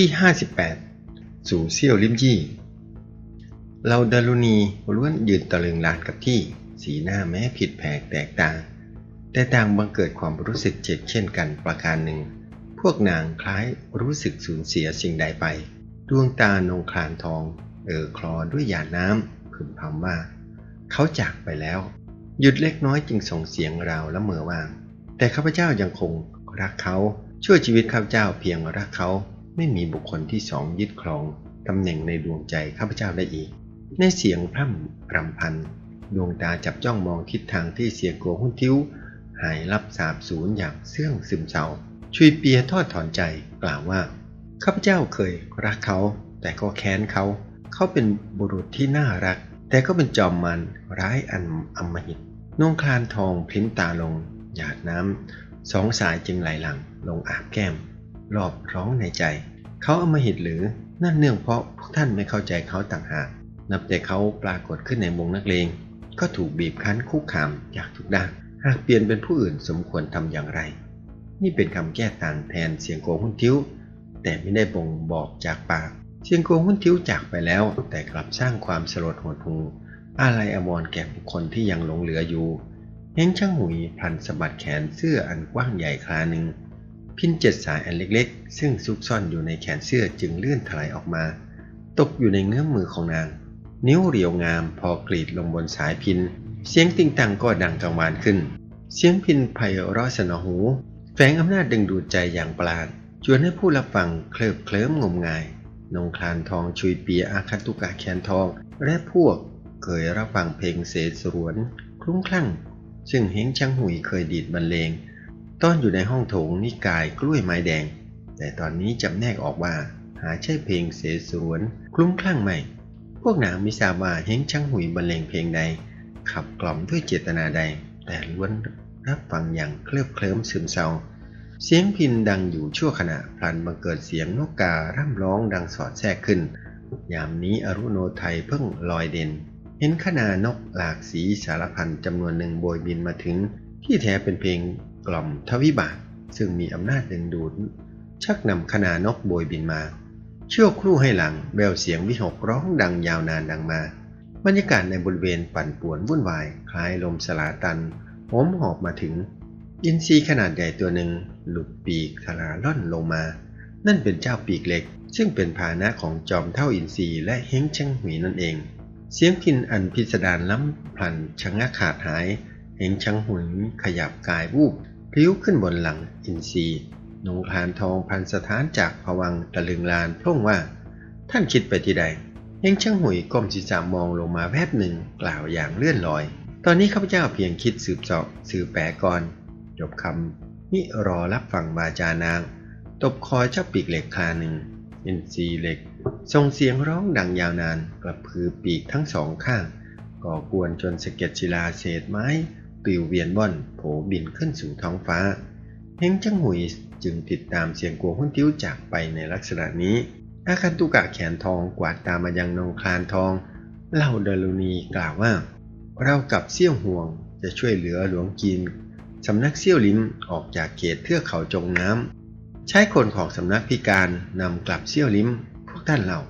ที่ 58 สู่เซี่ยวลิมยี่เราดารุณีล้วนยืนตะลึงลานกับที่ สีหน้าแม้ผิดแผกแตกต่าง แต่ต่างบังเกิดความรู้สึกเจ็บเช่นกันประการหนึ่ง พวกนางคล้ายรู้สึกสูญเสียสิ่งใดไป ดวงตานงคลานทอง เอ่อคลอด้วยหยาดน้ำพึมพำว่า เขาจากไปแล้ว หยุดเล็กน้อยจึงส่งเสียงราวละเมอว่า แต่ข้าพเจ้ายังคงรักเขาช่วยชีวิตข้าพเจ้าเพียงรักเขา ไม่มีบุคคลที่สองยึดครองตำแหน่งในดวงใจข้าพเจ้าได้อีก ในเสียงพร่ำรำพัน ดวงตาจับจ้องมองทิศทางที่เสียงโกหุ้นทิ้ว หายลับสาบสูญอย่างเสื่องซึมเศร้าชุยเปียทอดถอนใจกล่าวว่า ข้าพเจ้าเคยรักเขา แต่ก็แค้นเขา เขาเป็นบุรุษที่น่ารัก แต่ก็เป็นจอมมันร้ายอันอำมหิตนงคลานทองพลิ้นตาลง หยาดน้ำสองสายจึงไหลหลังลงอาบแก้ม รอบร้องในใจ เขาเอามาหิตหรือนั่นเนื่องเพราะพวกท่านไม่เข้าใจเขาต่างหาก นับแต่เขาปรากฏขึ้นในวงนักเลง ก็ถูกบีบคั้นคุกคามจากทุกด้านหากเปลี่ยนเป็นผู้อื่นสมควรทำอย่างไร นี่เป็นคำแก้ต่างแทนเสียงโกงหุ้นทิ้ว แต่ไม่ได้บ่งบอกจากปาก เสียงโกงหุ้นทิ้วจากไปแล้ว แต่กลับสร้างความสลดหดหูอะไรอมรแก่บุคคลที่ยังหลงเหลืออยู่เฮงช่างหุยพลันสะบัดแขนเสื้ออันกว้างใหญ่คลาหนึ่ง พินเจ็ดสายอันเล็กๆ ซึ่งซุกซ่อนอยู่ในแขนเสื้อจึงเลื่อนถลายออกมา ตกอยู่ในเงื้อมมือของนาง นิ้วเรียวงามพอกรีดลงบนสายพิน เสียงติ่งตังก็ดังกังวานขึ้น เสียงพินไพเราะสนอหู แฝงอำนาจดึงดูดใจอย่างประหลาดชวนให้ผู้รับฟังเคลิบเคลิ้มงมงาย นงคลานทองชุยเปียอาคันตุกะแคนทอง และพวกเคยรับฟังเพลงเสสรวน คลุ้มคลั่ง ซึ่งเฮงช่างหุยเคยดีดบรรเลง ตอนอยู่ในห้องโถงนิกายกล้วยไม้แดง แต่ตอนนี้จำแนกออกว่า หาใช่เพลงเสสวนคลุ้มคลั่งไหมพวกนางม่ทราบว่าเฮงช่างหุยบรรเลงเพลงใด ขับกล่อมด้วยเจตนาใด แต่ล้วนรับฟังอย่างเคลิบเคลิ้มซึมเศร้า เสียงพินดังอยู่ชั่วขณะพลันบังเกิดเสียงนกการ่ำร้องดังสอดแทรกขึ้น ยามนี้อรุโนไทยเพิ่งลอยเด่น เห็นขนานกหลากสีสารพันจำนวนหนึ่งโบยบินมาถึง ที่แท้เป็นเพลง กล่อมทวิบาทซึ่งมีอำนาจดึงดูด ชักนำขนานกโบยบินมา เชื่อครู่ให้หลังแววเสียงวิหกร้องดังยาวนานดังมา บรรยากาศในบริเวณปั่นป่วนวุ่นวาย คล้ายลมสลาตันโหมหอบมาถึง อินทรีขนาดใหญ่ตัวหนึ่งหลุดปีกทลาล่อนลงมา นั่นเป็นเจ้าปีกเล็ก ซึ่งเป็นพาหนะของจอมเท่าอินทรีและเฮงเชงหุยนั่นเอง เสียงพินอันพิสดารล้ำพลันชะงักขาดหายเฮงช่างหุยขยับกายวูบ พลิ้วขึ้นบนหลังอินทรีนงคลานทองพันสถานจากผวังตะลึงลานพร่งว่า ท่านคิดไปที่ใดเฮงช่างหุยก้มศีรษะมองลงมาแวบหนึ่งกล่าวอย่างเลื่อนลอย ตอนนี้ข้าพเจ้าเพียงคิดสืบเสอบสืบแปลก่อนจบคำมิรอรับฟังบาจานาง ตบคอเจ้าปีกเหล็กคาหนึ่งอินทรีเหล็กส่งเสียงร้องดังยาวนานกระพือปีกทั้งสองข้าง ก่อกวนจนสะเก็ดศิลาเศษไม้ ปลิวเวียนว่อนโผบินขึ้นสู่ท้องฟ้า เฮงจังหุยจึงติดตามเสียงกัวหุ้นติ้วจากไปในลักษณะนี้ อาคันตุกะแขนทองกวาดตามมายังนงคลานทองเล่าเดลุนีกล่าวว่า เรากับเซี่ยวห่วงจะช่วยเหลือหลวงจีนสำนักเซี่ยวลิ้มออกจากเขตเทือกเขาจงน้ำใช้คนของสำนักพิการนำกลับเซี่ยวลิ้ม พวกท่านเหล่า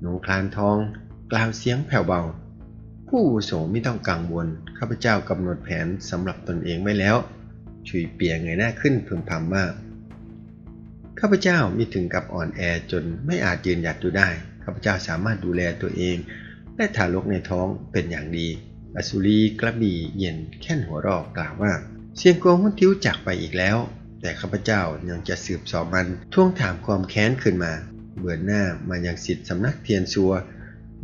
หนงคลานทอง กล่าวเสียงแผ่วเบา ผู้อุโสไม่ต้องกังวล ข้าพเจ้ากำหนดแผนสำหรับตนเองไว้แล้ว ชุยเปียเงยหน้าขึ้นพึมพำว่าข้าพเจ้ามีถึงกับอ่อนแอจนไม่อาจยืนหยัดอยู่ได้ ข้าพเจ้าสามารถดูแลตัวเอง และทารกในท้องเป็นอย่างดี อสุรีกระบี่เย็นแค่นหัวรอกกล่าวว่า เสียงกวงหุ้นทิ้วจากไปอีกแล้ว แต่ข้าพเจ้ายังจะสืบสอบมันทวงถามความแค้นขึ้นมา เบือนหน้ามายังสิทธิสำนักเทียนซัว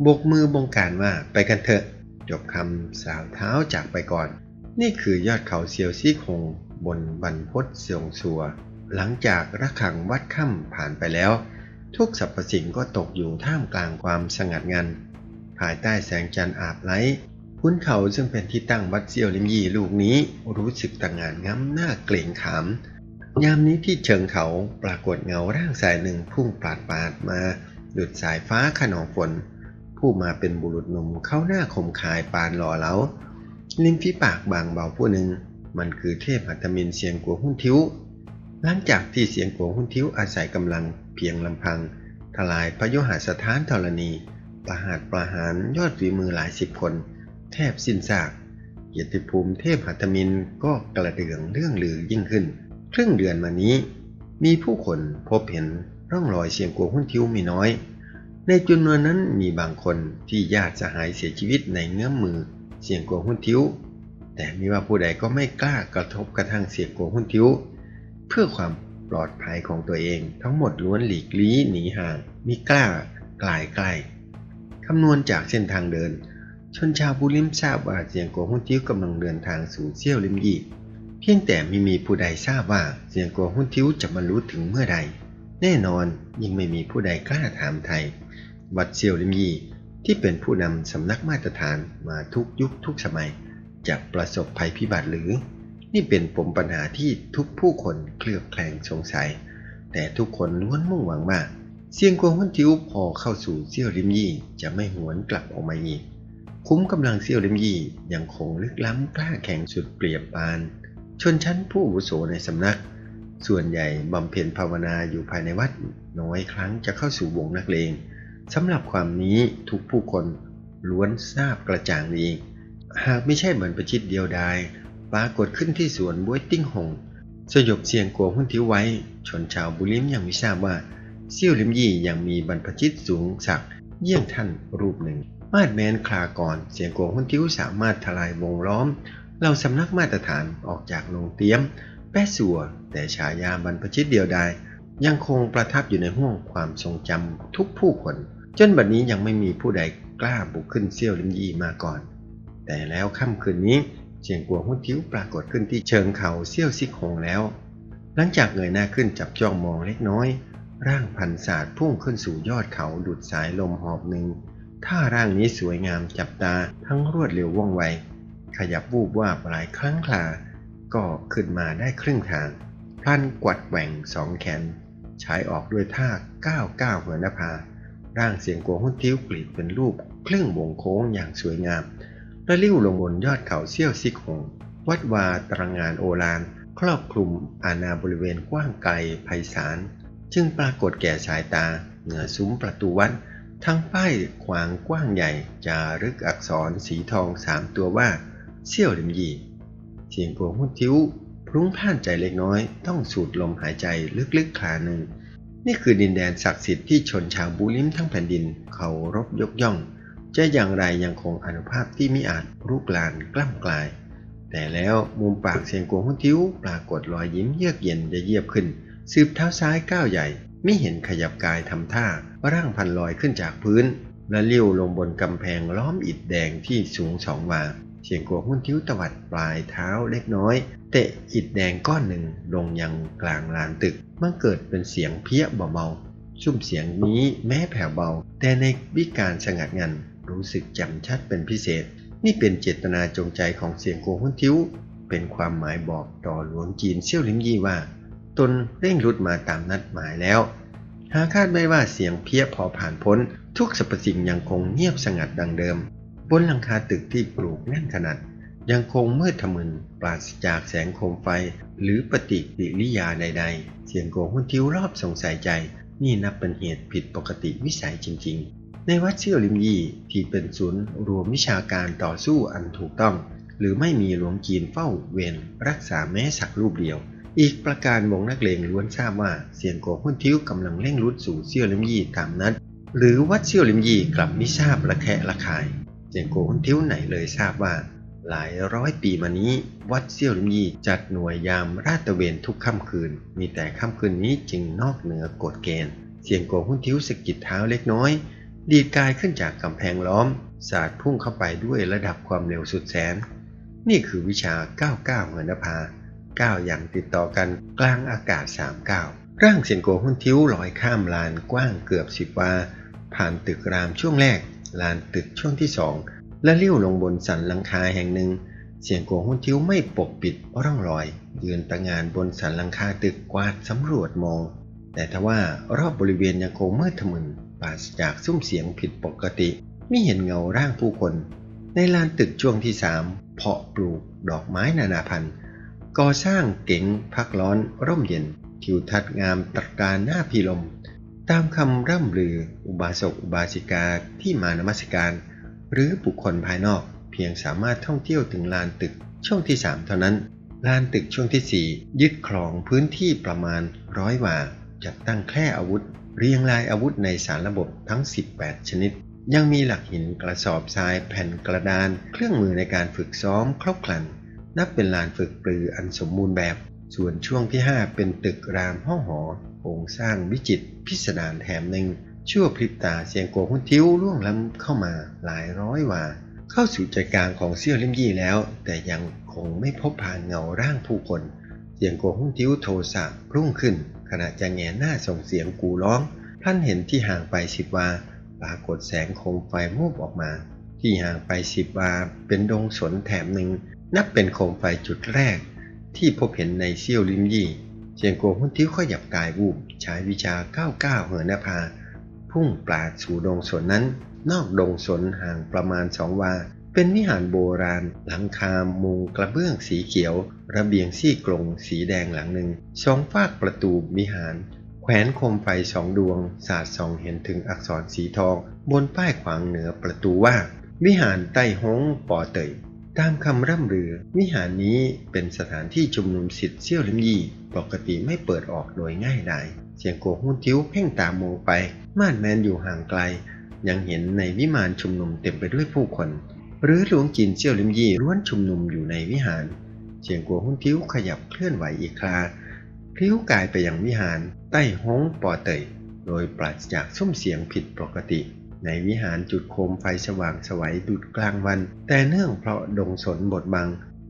บกมือบงการว่าไปกันเถอะ จบคำสาวเท้าจากไปก่อน นี่คือยอดเขาเซียวซี่คงบนบรรพตเซียงซัว หลังจากระฆังวัดค่ำผ่านไปแล้ว ทุกสรรพสิ่งก็ตกอยู่ท่ามกลางความสงัดงัน ภายใต้แสงจันทร์อาบไล้ขุนเขาซึ่งเป็นที่ตั้งวัดเซียวลิมยี่ลูกนี้รู้สึกต่างงานง้ำหน้าเกรงขาม ยามนี้ที่เชิงเขาปรากฏเงาร่างสายหนึ่งพุ่งปาดปาดมาดุดสายฟ้าขนองฝน ผู้มาเป็นบุรุษหนุ่มเข้าหน้าคมคายปานหล่อเหลาลิ้นฝีปากบางเบาผู้หนึ่ง มันคือเทพหัตถมินเสียงกัวหุ้นทิ้วหลังจากที่เสียงโกหุ้นทิ้วอาศัยกำลังเพียงลำพัง ทลายพระยุหสถานธรณี ประหารประหารยอดฝีมือหลายสิบคน แทบสิ้นซากเกียรติภูมิเทพหัตถมินก็กระเดืองเรื่องลือยิ่งขึ้น ครึ่งเดือนมานี้ มีผู้คนพบเห็นร่องรอยเสียงโกหุ้นทิ้วมีน้อย ในจำนวนนั้นมีบางคนที่ญาติสหายเสียชีวิตในเงื้อมมือเสียงโกหุ้นทิ้ว แต่มีว่าผู้ใดก็ไม่กล้ากระทบกระทั่งเสียงโกหุ้นทิ้ว เพื่อความปลอดภัยของตัวเองทั้งหมดล้วนหลีกลี้หนีห่างมิกล้ากลายใกล้คำนวณจากเส้นทางเดิน ชนชาวบุริมทราบว่าเสียงโกหุ้นทิ้วกำลังเดินทางสู่เซี่ยวลิมยีเพียงแต่ไม่มีผู้ใดทราบว่าเสียงโกหุ้นทิ้วจะบรรลุถึงเมื่อใด แน่นอนยิ่งไม่มีผู้ใดกล้าถามไทย วัดเซียวลิมยีที่เป็นผู้นำสำนักมาตรฐานมาทุกยุคทุกสมัยจะประสบภัยพิบัติหรือ นี่เป็นปมปัญหาที่ทุกผู้คนเคลือบแคลงสงสัย แต่ทุกคนล้วนมุ่งหวังว่าเซียงกวงฮันทิวพอเข้าสู่เซี่ยวลิมยี่จะไม่หวนกลับออกมาอีก คุ้มกำลังเซี่ยวลิมยี่ยังคงลึกล้ำกล้าแข่งสุดเปรียบปาน ชนชั้นผู้อุโสในสำนัก ส่วนใหญ่บำเพ็ญภาวนาอยู่ภายในวัดน้อยครั้งจะเข้าสู่วงนักเลง สำหรับความนี้ทุกผู้คนล้วนทราบกระจ่างดีหากไม่ใช่เหมือนประชิดเดียวดายปรากฏขึ้นที่สวนบวยติ้งหง สยบเสียงกลัวหุ้นทิ้วไว้ ชนชาวบุริมยังไม่ทราบว่าเซี่ยวลิมยี่ยังมีบรรพชิตสูงศักเยี่ยงท่านรูปหนึ่ง มาดแมนคลาก่อนเสียงกลัวหุ้นทิ้วสามารถทลายวงล้อมเราสำนักมาตรฐานออกจากโรงเตี้ยม แปะสัว แต่ฉายาบรรพชิตเดียวดายยังคงประทับอยู่ในห้วงความทรงจำทุกผู้คน จนบัดนี้ยังไม่มีผู้ใดกล้าบุกขึ้นเซี่ยวลิมยี่มาก่อน แต่แล้วค่ำคืนนี้เสียงกลัวหุ้นทิ้วปรากฏขึ้นที่เชิงเขาเซี่ยวซิกหงแล้ว หลังจากเงยหน้าขึ้นจับจ้องมองเล็กน้อย ร่างพันศาสตร์พุ่งขึ้นสู่ยอดเขาดุดสายลมหอบหนึ่งท่าร่างนี้สวยงามจับตาทั้งรวดเร็วว่องไว ขยับวูบว่าหลายครั้งคลาก็ขึ้นมาได้ครึ่งทางพลันกวัดแหว่งสองแขนใช้ออกด้วยท่าก้าวก้าวเหมือนนภา ร่างเสียงกลัวหุ้นทิ้วกลีดเป็นรูปครึ่งวงโค้งอย่างสวยงามและลิ้วลงบนยอดเขาเซี่ยวซิกหง วัดวาตรังงานโอฬารครอบคลุมอาณาบริเวณกว้างไกลไพศาลจึงปรากฏแก่สายตาเหนือซุ้มประตูวัด ทั้งป้ายขวางกว้างใหญ่จารึกอักษรสีทองสามตัวว่า เซี่ยวลิมยีเสียงพวงหุ้นทิ้วพรุ้งพ่านใจเล็กน้อย ต้องสูดลมหายใจลึกๆคาหนึ่ง นี่คือดินแดนศักดิ์สิทธิ์ที่ชนชาวบูลิมทั้งแผ่นดินเขารบยกย่อง จะอย่างไรยังคงอนุภาพที่มิอาจรุกลานกล้ำกลาย แต่แล้วมุมปากเสียงกวงหุ้นทิ้วปรากฏรอยยิ้มเยือกเย็นจะเยียบขึ้นสืบเท้าซ้ายก้าวใหญ่ ไม่เห็นขยับกายทำท่าร่างพันลอยขึ้นจากพื้น และเลี้ยวลงบนกำแพงล้อมอิฐแดงที่สูงสองวาเสียงกวงหุ้นทิ้วตวัดปลายเท้าเล็กน้อย เตะอิฐแดงก้อนหนึ่งลงยังกลางลานตึก มันเกิดเป็นเสียงเพี้ยเบาๆซุ้มเสียงนี้แม้แผ่วเบา แต่ในวิการสงัดงันรู้สึกจำชัดเป็นพิเศษ นี่เป็นเจตนาจงใจของเสียงโกหุ้นทิ้ว เป็นความหมายบอกต่อหลวงจีนเซี่ยวลิมยี่ว่า ตนเร่งรุดมาตามนัดหมายแล้ว หาคาดไม่ว่าเสียงเพี้ยพอผ่านพ้น ทุกสรรพสิ่งยังคงเงียบสงัดดังเดิม บนหลังคาตึกที่ปลูกแน่นขนาด ยังคงมืดทะมึนปราศจากแสงโคมไฟ หรือปฏิกิริยาใด ๆ เสียงโกหุ้นทิ้วรอบสงสัยใจ นี่นับเป็นเหตุผิดปกติวิสัยจริง ๆ ในวัดเชี่ยวลิมยีที่เป็นศูนย์รวมวิชาการต่อสู้อันถูกต้อง หรือไม่มีหลวงจีนเฝ้าเวรรักษาแม้สักรูปเดียว อีกประการวงนักเลงล้วนทราบว่าเซียนโกหุ้นทิ้วกำลังเร่งรุดสู่เซี่ยวลิมยีตามนัดหรือวัดเซี่ยวลิมยีกลับไม่ทราบระแคะระคายเซียนโกหุ้นทิ้วไหนเลยทราบว่า หลายร้อยปีมานี้ วัดเซี่ยวลิมยีจัดหน่วยยามราตะเวนทุกค่ำคืน มีแต่ค่ำคืนนี้จึงนอกเหนือกฎเกณฑ์เซียนโกหุ้นทิ้วสกิดเท้าเล็กน้อย ดีดกายขึ้นจากกำแพงล้อม สาดพุ่งเข้าไปด้วยระดับความเร็วสุดแสน นี่คือวิชา99เหมือนนภาก้าวอย่างติดต่อกันกลางอากาศ3ก้าวร่างเซียนโกหุ้นทิ้วลอยข้ามลานกว้างเกือบสิบวาผ่านตึกรามช่วงแรก ลานตึกช่วงที่สอง และเลี้ยวลงบนสันหลังคาแห่งหนึ่ง เสียงโกหุ้นทิ้วไม่ปกปิดร่องรอย ยืนตะงานบนสันหลังคาตึกกวาดสำรวจมอง แต่ทว่ารอบบริเวณยังคงมืดทะมึนปราศจากซุ้มเสียงผิดปกติไม่เห็นเงาร่างผู้คน ในลานตึกช่วงที่สามเพาะปลูกดอกไม้นานาพันธุ์ก่อสร้างเก๋งพักร้อนร่มเย็นทิวทัศน์งามตระการหน้าพิลม ตามคำร่ำลืออุบาสกอุบาสิกาที่มานมัสการ หรือบุคคลภายนอก เพียงสามารถท่องเที่ยวถึงลานตึกช่วงที่ 3 เท่านั้น ลานตึกช่วงที่ 4 ยึดครองพื้นที่ประมาณร้อยวาจัดตั้งแคร่อาวุธ เรียงรายอาวุธในสารระบบทั้ง 18 ชนิด ยังมีหลักหินกระสอบทรายแผ่นกระดาน เครื่องมือในการฝึกซ้อมครบครัน นับเป็นลานฝึกปรืออันสมบูรณ์แบบ ส่วนช่วงที่ 5 เป็นตึกรามห้องหอโครงสร้างวิจิตรพิสดารแถมหนึ่ง ชั่วพริบตาเสียงโกหุ้นทิ้วล่วงล้ำเข้ามาหลายร้อยว่า เข้าสู่ใจกลางของเซี่ยวลิมยี่แล้ว แต่ยังคงไม่พบผ่านเงาร่างผู้คน เสียงโกหุ้นทิ้วโทสะรุ่งขึ้น ขณะจะแงหน้าส่งเสียงกูร้องพลันเห็นที่ห่างไปสิบวาปรากฏแสงโคมไฟมูบออกมา ที่ห่างไปสิบวาเป็นดงสนแถมหนึ่ง นับเป็นโคมไฟจุดแรก ที่พบเห็นในเซี่ยวลิมยี่เสียงโกหุ้นทิ้วขยับกายวูบใช้วิชาก้าวก้าวเหินหน้าผา พุ่งปราดสู่ดงสนนั้น นอกดงสนห่างประมาณสองวา เป็นวิหารโบราณ หลังคามุงกระเบื้องสีเขียว ระเบียงซี่กรงสีแดงหลังหนึ่งสองฝากประตูวิหาร แขวนโคมไฟสองดวง สาดส่องเห็นถึงอักษรสีทอง บนป้ายขวางเหนือประตูว่า วิหารไต้ฮงปอเตย ตามคำร่ำลือ วิหารนี้เป็นสถานที่ชุมนุมสิทธิ์เซี่ยวลิมยี่ ปกติไม่เปิดออกโดยง่ายดายเสียงโกหุ้นทิ้วเพ่งตามองไป ม่านแมนอยู่ห่างไกล ยังเห็นในวิมานชุมนุมเต็มไปด้วยผู้คน หรือหลวงจีนเซี่ยวลิมยี่ล้วนชุมนุมอยู่ในวิหาร เสียงโกหุ้นทิ้วขยับเคลื่อนไหวอีกคราพลิ้วกายไปยังวิหาร ใต้ฮงปอเตยโดยปราศจากซุ้มเสียงผิดปกติ ในวิหารจุดโคมไฟสว่างสวัยดุดกลางวัน แต่เนื่องเพราะดงสนบดบัง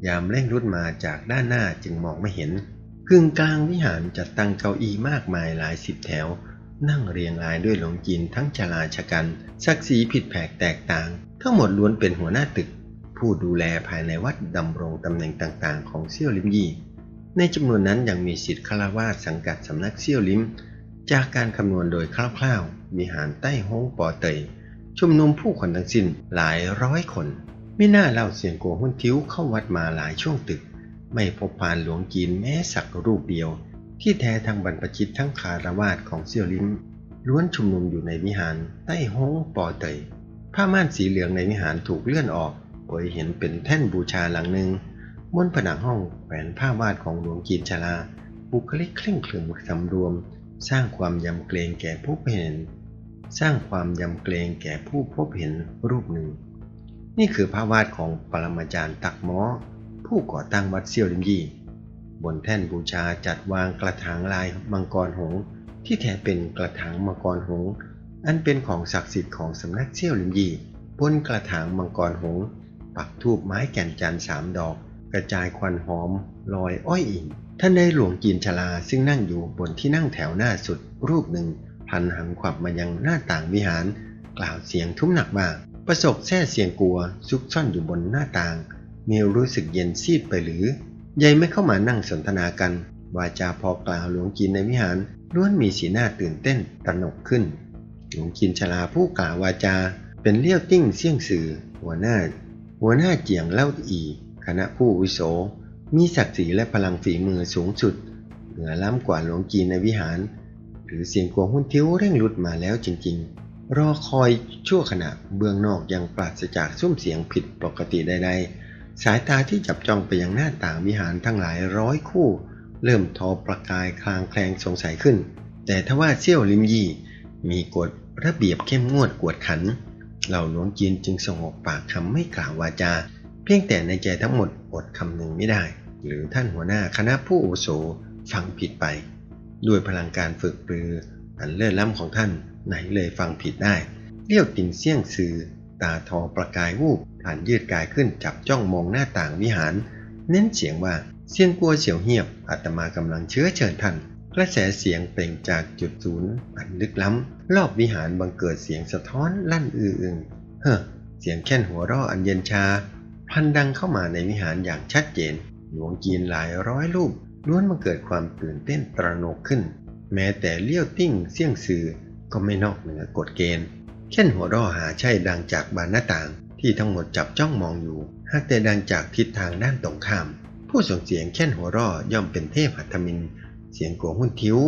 ยามเร่งรุดมาจากด้านหน้าจึงมองไม่เห็นกึ่งกลางวิหารจัดตั้งเก้าอี้มากมายหลายสิบแถว นั่งเรียงรายด้วยหลวงจีนทั้งชลาชกันศักดิ์ศรีผิดแผกแตกต่าง ทั้งหมดล้วนเป็นหัวหน้าตึก ผู้ดูแลภายในวัดดำรงตำแหน่งต่างๆ ของเซี่ยวลิมยี่ในจำนวนนั้นยังมีสิทธิ์คารวาสสังกัดสำนักเซี่ยวลิม จากการคำนวณโดยคร่าวๆ มีหารใต้ฮงปอเตยชุมนุมผู้คนทั้งสิ้นหลายร้อยคน ไม่น่าเล่าเสียงโกหุ้นทิ้วเข้าวัดมาหลายช่วงตึก ไม่พบพานหลวงจีนแม้สักรูปเดียว ที่แท้ทางบรรพชิตทั้งคารวาสของเซี่ยวลิมล้วนชุมนุมอยู่ในวิหารใต้ฮงปอเตยผ้าม่านสีเหลืองในวิหารถูกเลื่อนออกเผยเห็นเป็นแท่นบูชาหลังหนึ่งบนผนังห้องแขวนภาพวาดของหลวงจีนชลาบุคลิกเคร่งขรึมสำรวม สร้างความยำเกรงแก่ผู้เห็น สร้างความยำเกรงแก่ผู้พบเห็นรูปหนึ่ง นี่คือภาพวาดของปรมาจารย์ตักหมอ ผู้ก่อตั้งวัดเซี่ยวลิมยี่ บนแท่นบูชาจัดวางกระถางลายมังกรหงส์ที่แท้เป็นกระถางมังกรหงส์อันเป็นของศักดิ์สิทธิ์ของสำนักเซี่ยวลิมยี่บนกระถางมังกรหงส์ปักทูบไม้แก่นจันทร์สามดอก กระจายควันหอมลอยอ้อยอิง ท่านได้หลวงจีนชลาซึ่งนั่งอยู่บนที่นั่งแถวหน้าสุด รูปหนึ่งพันหันขวับมายังหน้าต่างวิหาร กล่าวเสียงทุ้มหนักว่าประสบแท้เสียงกลัวซุกซ่อนอยู่บนหน้าต่างมลรู้สึกเย็นซีดไปหรือยายไม่เข้ามานั่งสนทนากัน วาจาพอกล่าวหลวงจีนในวิหารล้วนมีสีหน้าตื่นเต้นตระหนกขึ้น หลวงจีนชลาผู้กล่าววาจา เป็นเลี้ยวติ้งเสี่ยงสื่อ หัวหน้า หัวหน้าเจียงเล่าอี คณะผู้วิโส มีศักดิ์ศรีและพลังฝีมือสูงสุด เหนือล้ำกว่าหลวงจีนในวิหาร หรือเสียงกวงหุ้นทิ้วเร่งรุดมาแล้วจริงๆ รอคอยชั่วขณะเบื้องนอกยังปราศจากซุ้มเสียงผิดปกติใดๆ สายตาที่จับจ้องไปยังหน้าต่างวิหารทั้งหลายร้อยคู่ เริ่มทอประกายคลางแคลงสงสัยขึ้น แต่ทว่าเซี่ยวลิมยี่มีกฎระเบียบเข้มงวดกวดขัน เหล่าหลวงจีนจึงสงบปากคำไม่กล่าววาจา เพียงแต่ในใจทั้งหมดอดคำหนึ่งไม่ได้ หรือท่านหัวหน้าคณะผู้อุโสฟังผิดไป ด้วยพลังการฝึกปรือ อันเลิศล้ำของท่านไหนเลยฟังผิดได้เลี้ยวติ่งเสี่ยงซือตาทอประกายวูบผ่านยืดกายขึ้นจับจ้องมองหน้าต่างวิหาร เน้นเสียงว่าเสียงกลัวเฉียวเหียบอาตมากำลังเชื้อเชิญท่านกระแสเสียงเปล่งจากจุดศูนย์อันลึกล้ำรอบวิหารบังเกิดเสียงสะท้อนลั่นอืออึงเฮ้อเสียงแค่นหัวเราะอันเย็นชา พันดังเข้ามาในวิหารอย่างชัดเจน หลวงจีนหลายร้อยรูปล้วนมาเกิดความตื่นเต้นตระหนกขึ้น แม้แต่เลี้ยวติ้งเสี่ยงซือก็ไม่นอกเหนือกฎเกณฑ์แค่นหัวราะหาใช่ดังจากบานหน้าต่างที่ทั้งหมดจับจ้องมองอยู่ หากแต่ดังจากทิศทางด้านตรงข้าม ผู้ส่งเสียงแค่นหัวราะย่อมเป็นเทพหัตถมิน เสียงกัวหุ้นทิ้ว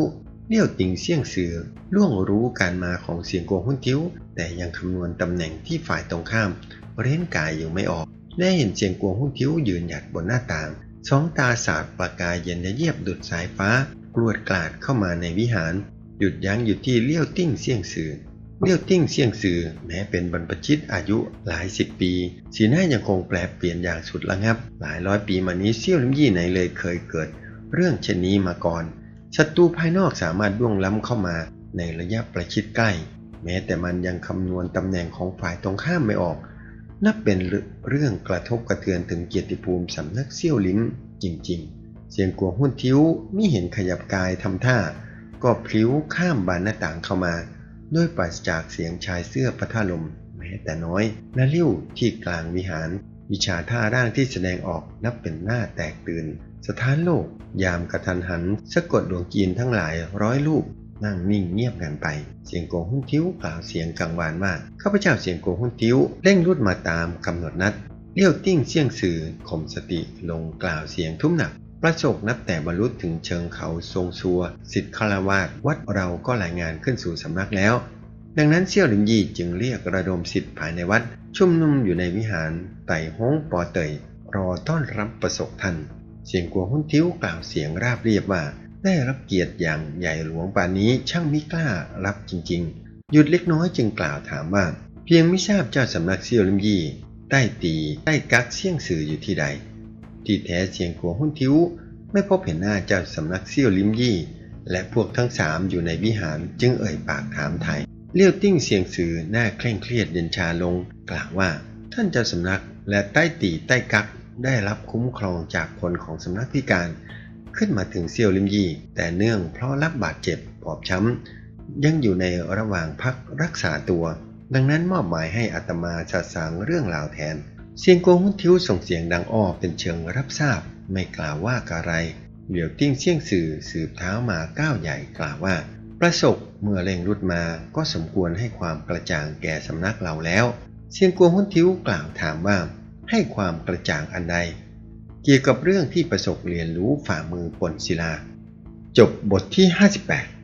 เลี้ยวติงเสี่ยงสือล่วงรู้การมาของเสียงกัวหุ้นทิ้ว แต่ยังคำนวณตำแหน่งที่ฝ่ายตรงข้าม เร้นกายอยู่ไม่ออก ได้เห็นเสียงกัวหุ้นทิ้วยืนหยัดบนหน้าต่าง สองตาสาดประกายเย็นเยียบดุดสายฟ้า กรวดกลาดเข้ามาในวิหาร หยุดยั้งอยู่ที่เลี้ยวติ้งเสี่ยงสื่อเลี้ยวติ้งเสี่ยงสื่อแม้เป็นบรรพชิตอายุหลายสิบปี สีหน้ายังคงแปลเปลี่ยนอย่างสุดระงับ หลายร้อยปีมานี้เซี่ยวลิมยี่ไหนเลยเคยเกิด เรื่องเช่นนี้มาก่อนศัตรูภายนอกสามารถล่วงล้ำเข้ามาในระยะประชิดใกล้ แม้แต่มันยังคำนวณตำแหน่งของฝ่ายตรงข้ามไม่ออก นับเป็นเรื่องกระทบกระเทือนถึงเกียรติภูมิสำนักเซี่ยวลิ้มจริงๆ เสียงกัวหุ้นทิ้วมิเห็นขยับกายทำท่า ก็พลิ้วข้ามบานหน้าต่างเข้ามา ด้วยปราศจากเสียงชายเสื้อพระท่าลมแม้แต่น้อยและลิ้วที่กลางวิหาร วิชาท่าร่างที่แสดงออกนับเป็นหน้าแตกตื่น สถานโลก ยามกระทันหันสะกดดวงจีนทั้งหลายร้อยลูก นั่งนิ่งเงียบกันไป เสียงโกงหุ้นทิ้วกล่าวเสียงกังวานว่าข้าพเจ้าเสียงโกงหุ้นทิ้วเร่งรุดมาตามกำหนดนัดเลี้ยวติ้งเสี่ยงสื่อข่มสติลงกล่าวเสียงทุ้มหนัก ประสกนับแต่บรรลุถึงเชิงเขาทรงชัวสิทธิคารวาสวัดเราก็รายงานขึ้นสู่สำนักแล้ว ดังนั้นเซี่ยวหลินยี่จึงเรียกระดมสิทธิ์ภายในวัด ชุมนุมอยู่ในวิหารไต่ฮ้งปอเตยรอต้อนรับประสบท่านเสียงกัวหุ้นทิ้วกล่าวเสียงราบเรียบว่า ได้รับเกียรติอย่างใหญ่หลวงป่านนี้ช่างมิกล้ารับจริงๆ หยุดเล็กน้อยจึงกล่าวถามว่า เพียงไม่ทราบเจ้าสำนักเซี่ยวลิมยี่ใต้ตีใต้กักเสี่ยงสื่ออยู่ที่ใด ที่แท้เสียงกัวหุ้นทิ้ว ไม่พบเห็นหน้าเจ้าสำนักเซี่ยวลิมยี่ และพวกทั้งสามอยู่ในวิหารจึงเอ่ยปากถามไทยเลี้ยวติ้งเสียงสื่อหน้าเคร่งเครียดเย็นชาลง กล่าวว่า ท่านเจ้าสำนักและใต้ตีใต้กักได้รับคุ้มครองจากคนของสำนักพิการ ขึ้นมาถึงเซียวลิมยี่ แต่เนื่องเพราะรับบาดเจ็บบอบช้ำ ยังอยู่ในระหว่างพักรักษาตัว ดังนั้นมอบหมายให้อัตมาจัดสางเรื่องราวแทนเสียงโกงหุ้นทิวส่งเสียงดังอ้อเป็นเชิงรับทราบ ไม่กล่าวว่าอะไรเหลียวติ้งเสี่ยงสื่อสืบเท้ามาก้าวใหญ่กล่าวว่า ประสบเมื่อเร่งรุดมาก็สมควรให้ความกระจ่างแก่สำนักเราแล้วเสียงกวงหุ้นทิวกล่าวถามว่าให้ความกระจ่างอันใด เกี่ยวกับเรื่องที่ประสบเรียนรู้ฝ่ามือปนศิลา จบบทที่ 58